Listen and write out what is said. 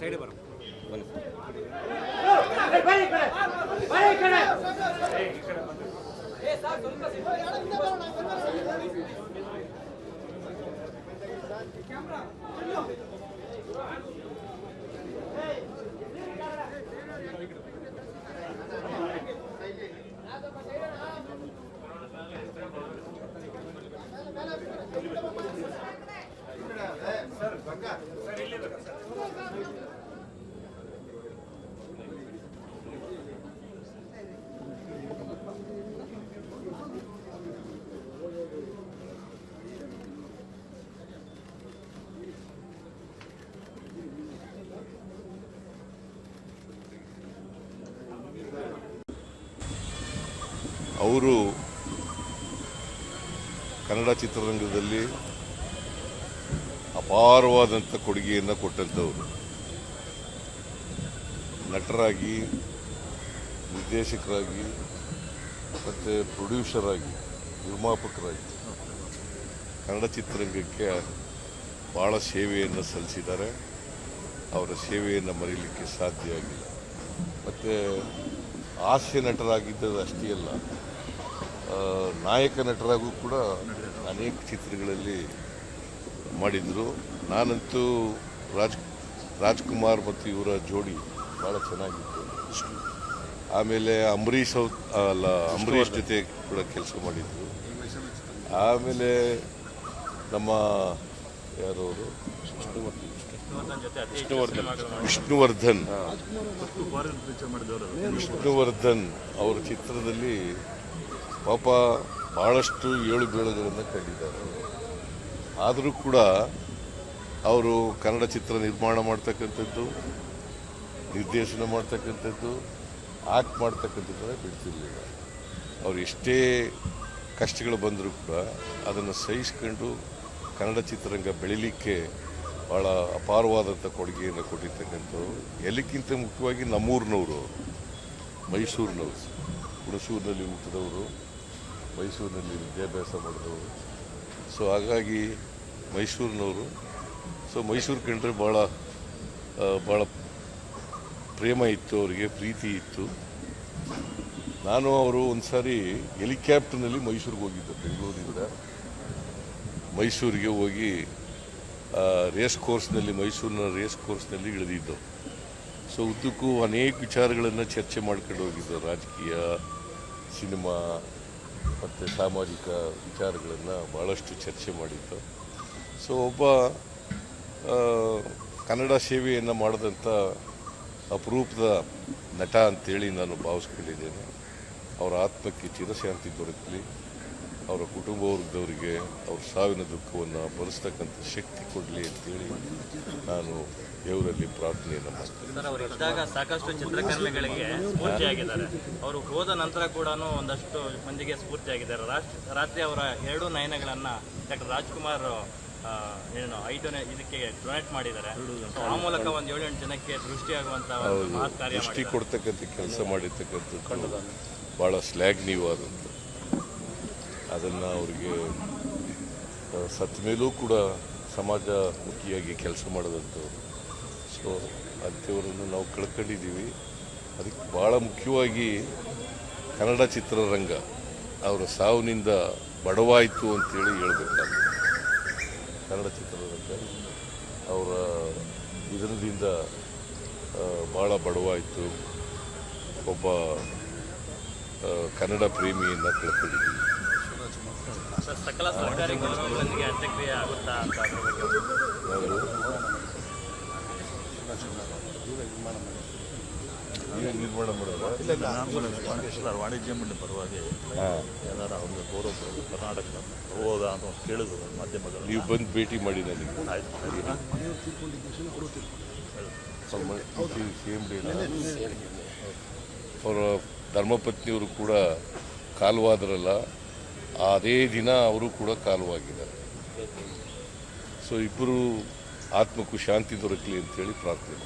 Side வரும் camera ಅವರು ಕನ್ನಡ ಚಿತ್ರರಂಗದಲ್ಲಿ ಅಪಾರವಾದಂಥ ಕೊಡುಗೆಯನ್ನು ಕೊಟ್ಟಂಥವ್ರು. ನಟರಾಗಿ, ನಿರ್ದೇಶಕರಾಗಿ, ಮತ್ತು ಪ್ರೊಡ್ಯೂಸರ್ ಆಗಿ ನಿರ್ಮಾಪಕರಾಗಿ ಕನ್ನಡ ಚಿತ್ರರಂಗಕ್ಕೆ ಭಾಳ ಸೇವೆಯನ್ನು ಸಲ್ಲಿಸಿದ್ದಾರೆ. ಅವರ ಸೇವೆಯನ್ನು ಮರೀಲಿಕ್ಕೆ ಸಾಧ್ಯ ಆಗಿಲ್ಲ. ಮತ್ತು ಹಾಸ್ಯ ನಟರಾಗಿದ್ದದ್ದು ಅಷ್ಟೇ ಅಲ್ಲ. ನಾಯಕ ನಟರಾಗೂ ಕೂಡ ಅನೇಕ ಚಿತ್ರಗಳಲ್ಲಿ ಮಾಡಿದರು. ನಾನಂತೂ ರಾಜ್ ರಾಜ್ಕುಮಾರ್ ಮತ್ತು ಇವರ ಜೋಡಿ ಭಾಳ ಚೆನ್ನಾಗಿತ್ತು. ಆಮೇಲೆ ಅಂಬರೀಷ್ ಅವ್ ಅಲ್ಲ ಅಂಬರೀಷ್ ಜೊತೆ ಕೂಡ ಕೆಲಸ ಮಾಡಿದ್ರು. ಆಮೇಲೆ ನಮ್ಮ ಯಾರವರು ವಿಷ್ಣುವರ್ಧನ್. ವಿಷ್ಣುವರ್ಧನ್ ಅವರ ಚಿತ್ರದಲ್ಲಿ ಪಾಪ ಭಾಳಷ್ಟು ಏಳು ಬೀಳುಗಳನ್ನು ಕಂಡಿದ್ದಾರೆ. ಆದರೂ ಕೂಡ ಅವರು ಕನ್ನಡ ಚಿತ್ರ ನಿರ್ಮಾಣ ಮಾಡ್ತಕ್ಕಂಥದ್ದು, ನಿರ್ದೇಶನ ಮಾಡ್ತಕ್ಕಂಥದ್ದು, ಆಕ್ಟ್ ಮಾಡ್ತಕ್ಕಂಥದ್ದನ್ನು ಬಿಡ್ತಿರ್ಲಿಲ್ಲ. ಅವ್ರು ಎಷ್ಟೇ ಕಷ್ಟಗಳು ಬಂದರೂ ಕೂಡ ಅದನ್ನು ಸಹಿಸ್ಕೊಂಡು ಕನ್ನಡ ಚಿತ್ರರಂಗ ಬೆಳಿಲಿಕ್ಕೆ ಭಾಳ ಅಪಾರವಾದಂಥ ಕೊಡುಗೆಯನ್ನು ಕೊಟ್ಟಿರ್ತಕ್ಕಂಥವ್ರು. ಎಲ್ಲಕ್ಕಿಂತ ಮುಖ್ಯವಾಗಿ ನಮ್ಮೂರಿನವರು, ಮೈಸೂರಿನವರು, ಹುಣಸೂರಿನಲ್ಲಿ ಹುಟ್ಟಿದವರು. ಮೈಸೂರಿನಲ್ಲಿ ವಿದ್ಯಾಭ್ಯಾಸ ಮಾಡಿದವರು ಸೊ ಹಾಗಾಗಿ ಮೈಸೂರಿನವರು ಸೊ ಮೈಸೂರು ಕಂಡ್ರೆ ಭಾಳ ಭಾಳ ಪ್ರೇಮ ಇತ್ತು, ಅವರಿಗೆ ಪ್ರೀತಿ ಇತ್ತು. ನಾನು ಅವರು ಒಂದು ಸಾರಿ ಹೆಲಿಕ್ಯಾಪ್ಟರ್ನಲ್ಲಿ ಮೈಸೂರಿಗೆ ಹೋಗಿದ್ದೆ ಬೆಂಗಳೂರಿಂದ ಮೈಸೂರಿಗೆ ಹೋಗಿ ರೇಸ್ ಕೋರ್ಸ್ನಲ್ಲಿ ಮೈಸೂರಿನ ರೇಸ್ ಕೋರ್ಸ್ನಲ್ಲಿ ಇಳಿದಿದ್ದು. ಸೊ ಉದ್ದಕ್ಕೂ ಅನೇಕ ವಿಚಾರಗಳನ್ನು ಚರ್ಚೆ ಮಾಡ್ಕೊಂಡು ಹೋಗಿದ್ದು, ರಾಜಕೀಯ, ಸಿನಿಮಾ ಮತ್ತು ಸಾಮಾಜಿಕ ವಿಚಾರಗಳನ್ನು ಭಾಳಷ್ಟು ಚರ್ಚೆ ಮಾಡಿತ್ತು ಸೊ ಒಬ್ಬ ಕನ್ನಡ ಸೇವೆಯನ್ನು ಮಾಡಿದಂಥ ಅಪರೂಪದ ನಟ ಅಂತೇಳಿ ನಾನು ಭಾವಿಸ್ಕೊಂಡಿದ್ದೇನೆ. ಅವರ ಆತ್ಮಕ್ಕೆ ಚಿರಶಾಂತಿ ದೊರಕಲಿ. ಅವರ ಕುಟುಂಬ ವರ್ಗದವರಿಗೆ ಅವ್ರ ಸಾವಿನ ದುಃಖವನ್ನು ಭರಿಸ್ತಕ್ಕಂಥ ಶಕ್ತಿ ಕೊಡಲಿ ಅಂತೇಳಿ ನಾನು ದೇವರಲ್ಲಿ ಪ್ರಾರ್ಥನೆಯನ್ನು ಮಾಡ್ತೇನೆ. ಸರ್ ಅವರು ಇದ್ದಾಗ ಸಾಕಷ್ಟು ಚಿತ್ರಕರ್ಮಿಗಳಿಗೆ ಸ್ಫೂರ್ತಿಯಾಗಿದ್ದಾರೆ ಅವರು ಹೋದ ನಂತರ ಕೂಡ ಒಂದಷ್ಟು ಮಂದಿಗೆ ಸ್ಫೂರ್ತಿಯಾಗಿದ್ದಾರೆ ರಾಷ್ಟ್ರ ರಾತ್ರಿ ಅವರ ಎರಡು ನಯನಗಳನ್ನ ಡಾಕ್ಟರ್ ರಾಜ್ಕುಮಾರ್ ಏನು ಐದು ನೆ- ಇದಕ್ಕೆ ಡೊನೇಟ್ ಮಾಡಿದ್ದಾರೆ. ಆ ಮೂಲಕ ಒಂದು ಏಳೆಂಟು ಜನಕ್ಕೆ ದೃಷ್ಟಿಯಾಗುವಂಥ ದೃಷ್ಟಿ ಕೊಡ್ತಕ್ಕಂಥ ಕೆಲಸ ಮಾಡಿರ್ತಕ್ಕಂಥ ಭಾಳ ಶ್ಲಾಘನೀಯವಾದಂಥ ಅದನ್ನು ಅವರಿಗೆ ಸತ್ತ ಮೇಲೂ ಕೂಡ ಸಮಾಜಮುಖಿಯಾಗಿ ಕೆಲಸ ಮಾಡಿದಂಥವ್ರು ಸೊ ಅಂಥವರನ್ನು ನಾವು ಕಳ್ಕೊಂಡಿದ್ದೀವಿ. ಅದಕ್ಕೆ ಭಾಳ ಮುಖ್ಯವಾಗಿ ಕನ್ನಡ ಚಿತ್ರರಂಗ ಅವರ ಸಾವಿನಿಂದ ಬಡವಾಯಿತು ಅಂತೇಳಿ ಹೇಳಬೇಕಾಗುತ್ತೆ ಕನ್ನಡ ಚಿತ್ರರಂಗ ಅವರ ನಿಧನದಿಂದ ಭಾಳ ಬಡವಾಯಿತು. ಒಬ್ಬ ಕನ್ನಡ ಪ್ರೇಮಿಯನ್ನು ಕಳ್ಕೊಂಡಿದ್ದೀವಿ. ಸಕಲ ಸರ್ಕಾರಿ ಗೌರವಗಳೊಂದಿಗೆ ಅಂತ್ಯಕ್ರಿಯೆ ಆಗುತ್ತಾ ಅಂತ ಅದ್ರ ಬಗ್ಗೆ ನಿರ್ಮಾಣ ಮಾಡೋದ ವಾಣಿಜ್ಯ ಮಂಡಳಿ ಪರವಾಗಿ ಏನಾರ ಅವ್ರಿಗೆ ಗೌರವ ಕರ್ನಾಟಕ ಹೋದ ಅಂತ ಕೇಳಿದ್ರು ಮಾಧ್ಯಮಗಳು ನೀವು ಬಂದು ಭೇಟಿ ಮಾಡಿ ನನಗೆ. ಸೇಮ್ ಡೇ ಅವರ ಧರ್ಮಪತ್ನಿಯವರು ಕೂಡ ಕಾಲವಾದ್ರಲ್ಲ. ಅದೇ ದಿನ ಅವರು ಕೂಡ ಕಾಲವಾಗಿದ್ದಾರೆ. ಸೊ ಇಬ್ಬರು ಆತ್ಮಕ್ಕೂ ಶಾಂತಿ ದೊರಕಲಿ ಅಂತೇಳಿ ಪ್ರಾರ್ಥನೆ